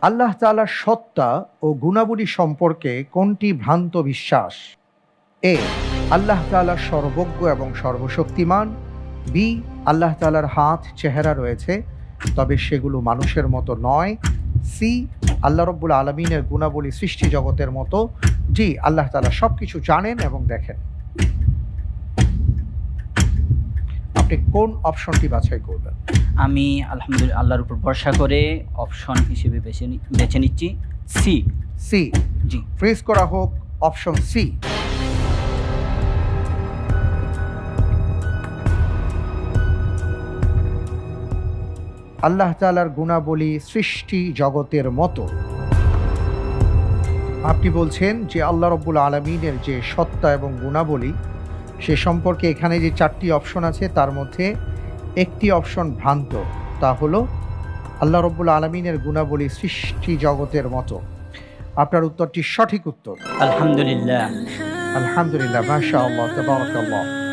আল্লাহ তাআলার সত্তা ও গুণাবলী সম্পর্কে কোনটি ভ্রান্ত বিশ্বাস? এ, আল্লাহ তাআলা সর্বজ্ঞ এবং সর্বশক্তিমান। বি, আল্লাহ তালার হাত, চেহারা রয়েছে, তবে সেগুলো মানুষের মতো নয়। সি, আল্লাহ রব্বুল আলমিনের গুণাবলী সৃষ্টি জগতের মতো, জি, আল্লাহ তালা সব কিছু জানেন এবং দেখেন। আপনি কোন অপশনটি বাছাই করবেন? আমি আলহামদুলিল্লাহ আল্লাহর উপর ভরসা করে অপশন হিসেবে বেছে বেছে নিচ্ছি সি সি জি। ফ্রিজ করা হোক অপশন সি আল্লাহ তাআলার গুণাবলী সৃষ্টি জগতের মতো। আপনি বলছেন যে আল্লাহ রব্বুল আলমিনের যে সত্তা এবং গুণাবলী সে সম্পর্কে এখানে যে চারটি অপশন আছে তার মধ্যে একটি অপশন ভ্রান্ত তা হলো আল্লাহ রব্বুল আলমিনের গুণাবলী সৃষ্টি জগতের মতো। আপনার উত্তরটি সঠিক উত্তর। আলহামদুলিল্লাহ। আলহামদুলিল্লাহ মাশা আল্লাহ তাবারাকাল্লাহ।